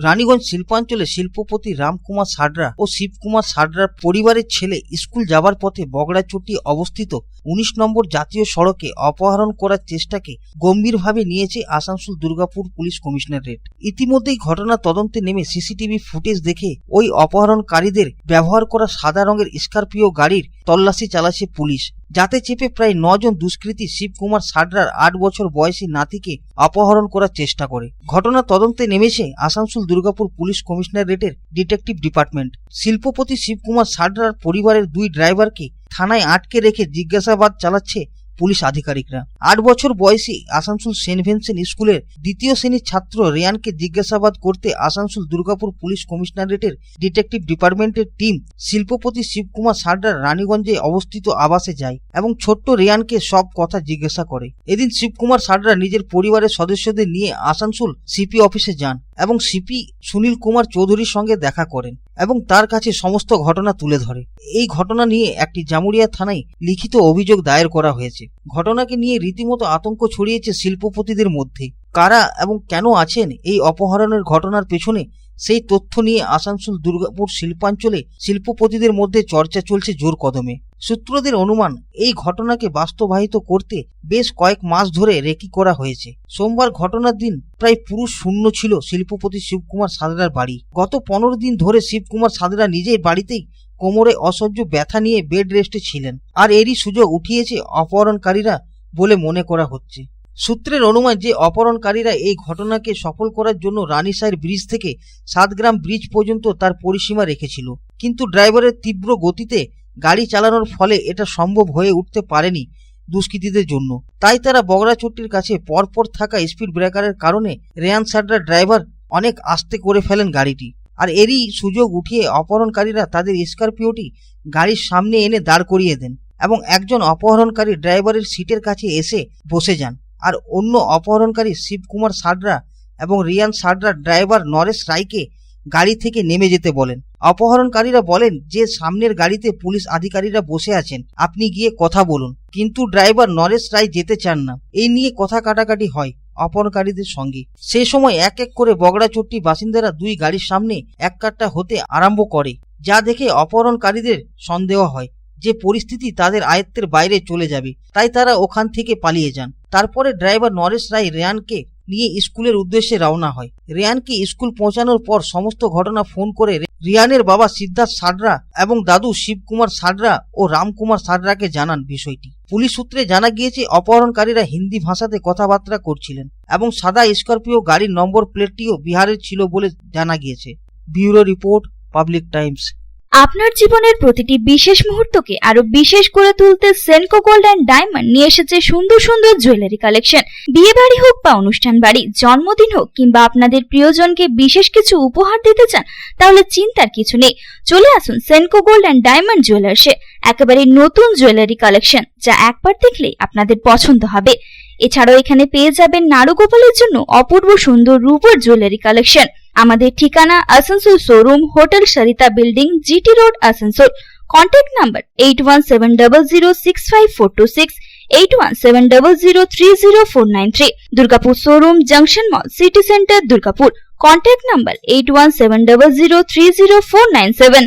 রানীগঞ্জ শিল্পাঞ্চলে শিল্পপতি রামকুমার সাডরা ও শিবকুমার সাডরার পরিবারের ছেলে স্কুল যাবার পথে বগড়াচটি অবস্থিত। উনিশ নম্বর জাতীয় সড়কে অপহরণ করার চেষ্টাকে গম্ভীরভাবে নিয়েছে আসানসোল দুর্গাপুর পুলিশ কমিশনারেট। ইতিমধ্যেই ঘটনা তদন্তে নেমে সিসিটিভি ফুটেজ দেখে ওই অপহরণকারীদের ব্যবহার করা সাদা রঙের স্করপিও গাড়ির তল্লাশি চালাচ্ছে পুলিশ। যাতে চেপে প্রায় নজন দুষ্কৃতী শিবকুমার সাডরার আট বছর বয়সী নাতিকে অপহরণ করার চেষ্টা করে। ঘটনা তদন্তে নেমেছে আসানসোল দুর্গাপুর পুলিশ কমিশনারেটের ডিটেকটিভ ডিপার্টমেন্ট। শিল্পপতি শিবকুমার সাডরার পরিবারের দুই ড্রাইভারকে থানায় আটকে রেখে জিজ্ঞাসাবাদ চালাচ্ছে পুলিশ আধিকারিকরা। আট বছর বয়সী আসানসোল সেন্ট ভিনসেন্ট স্কুলের দ্বিতীয় শ্রেণির ছাত্র রেয়ানকে জিজ্ঞাসাবাদ করতে আসানসোল দুর্গাপুর পুলিশ কমিশনারেটের ডিটেকটিভ ডিপার্টমেন্টের টিম শিল্পপতি শিবকুমার সারদার রানীগঞ্জে অবস্থিত আবাসে যায় এবং ছোট্ট রেয়ানকে সব কথা জিজ্ঞাসা করে। এদিন শিবকুমার সারদা নিজের পরিবারের সদস্যদের নিয়ে আসানসোল সিপি অফিসে যান। এবং সিপি সুনীল কুমার চৌধুরীর সঙ্গে দেখা করেন এবং তার কাছে সমস্ত ঘটনা তুলে ধরে। এই ঘটনা নিয়ে একটি জামুরিয়া থানায় লিখিত অভিযোগ দায়ের করা হয়েছে। ঘটনাকে নিয়ে রীতিমতো আতঙ্ক ছড়িয়েছে শিল্পপতিদের মধ্যে। কারা এবং কেন আছেন এই অপহরণের ঘটনার পেছনে সেই তথ্য নিয়ে আসানসোল দুর্গাপুর শিল্পাঞ্চলে শিল্পপতিদের মধ্যে চর্চা চলছে জোর কদমে সূত্রদের অনুমান এই ঘটনাকে বাস্তবায়িত করতে বেশ কয়েক মাস ধরে রেকি করা হয়েছে। সোমবার ঘটনার দিন প্রায় পুরুষ শূন্য ছিল শিল্পপতি শিবকুমার সাদরার বাড়ি। গত পনেরো দিন ধরে শিবকুমার সাদরা নিজের বাড়িতেই কোমরে অসহ্য ব্যথা নিয়ে বেড রেস্টে ছিলেন আর এরই সুযোগ উঠিয়েছে অপহরণকারীরা বলে মনে করা হচ্ছে। সূত্রের অনুমান যে অপহরণকারীরা এই ঘটনাকে সফল করার জন্য রানীসাইর ব্রিজ থেকে সাতগ্রাম ব্রিজ পর্যন্ত তার পরিসীমা রেখেছিল। কিন্তু ড্রাইভারের তীব্র গতিতে গাড়ি চালানোর ফলে এটা সম্ভব হয়ে উঠতে পারেনি দুষ্কৃতীদের জন্য। তাই তারা বগড়াচট্টির কাছে পরপর থাকা স্পিড ব্রেকারের কারণে রেয়ান সাড্রার ড্রাইভার অনেক আস্তে করে ফেলেন গাড়িটি। আর এরই সুযোগ উঠিয়ে অপহরণকারীরা তাদের স্করপিওটি গাড়ির সামনে এনে দাঁড় করিয়ে দেন এবং একজন অপহরণকারী ড্রাইভারের সিটের কাছে এসে বসে যান। আর অন্য অপহরণকারী শিবকুমার সাডরা এবং রিয়ান সাডরার ড্রাইভার নরেশ রায়কে গাড়ি থেকে নেমে যেতে বলেন। অপহরণকারীরা বলেন যে সামনের গাড়িতে পুলিশ আধিকারীরা বসে আছেন। আপনি গিয়ে কথা বলুন। কিন্তু ড্রাইভার নরেশ রায় যেতে চান না। এই নিয়ে কথা কাটাকাটি হয় অপহরণকারীদের সঙ্গে। সেই সময় এক এক করে বগড়াচট্টি বাসিন্দারা দুই গাড়ির সামনে এক কাট্টা হতে আরম্ভ করে, যা দেখে অপহরণকারীদের সন্দেহ হয় যে পরিস্থিতি তাদের আয়ত্তের বাইরে চলে যাবে, তাই তারা ওখান থেকে পালিয়ে যান। তারপরে ড্রাইভার নরেশ রায় রেয়ানকে নিয়ে স্কুলের উদ্দেশ্যে রওনা হয়। রেয়ানকে স্কুল পৌঁছানোর পর সমস্ত ঘটনা ফোন করে রিয়ানের বাবা সিদ্ধার্থ সাডরা এবং দাদু শিবকুমার সাডরা ও রামকুমার সাডরাকে জানান বিষয়টি। পুলিশ সূত্রে জানা গিয়েছে, অপহরণকারীরা হিন্দি ভাষাতে কথাবার্তা করছিলেন এবং সাদা স্করপিও গাড়ির নম্বর প্লেটটিও বিহারের ছিল বলে জানা গিয়েছে। Bureau report, public times. আপনার জীবনের প্রতিটি বিশেষ মুহূর্তকে আরও বিশেষ করে তুলতে সেনকো গোল্ড অ্যান্ড ডায়মন্ড নিয়ে এসেছে সুন্দর সুন্দর জুয়েলারি কালেকশন বিয়ে বাড়ি হোক বা অনুষ্ঠান বাড়ি, জন্মদিন হোক কিংবা আপনাদের প্রিয়জনকে বিশেষ কিছু উপহার দিতে চান, তাহলে চিন্তার কিছু নেই। চলে আসুন সেনকো গোল্ড অ্যান্ড ডায়মন্ড জুয়েলার্সে একেবারে নতুন জুয়েলারি কালেকশন যা একবার দেখলেই আপনাদের পছন্দ হবে। এছাড়াও এখানে পেয়ে যাবেন নারুগোপালের জন্য অপূর্ব সুন্দর রূপোর জুয়েলারি কালেকশন আমাদের ঠিকানা Asansol showroom hotel Sarita building GT road Asansol. Contact number eight one seven double zero six five four two six eight one seven double zero three zero four nine three Durgapur showroom junction mall city centre Durgapur. Contact number eight one seven double zero three zero four nine seven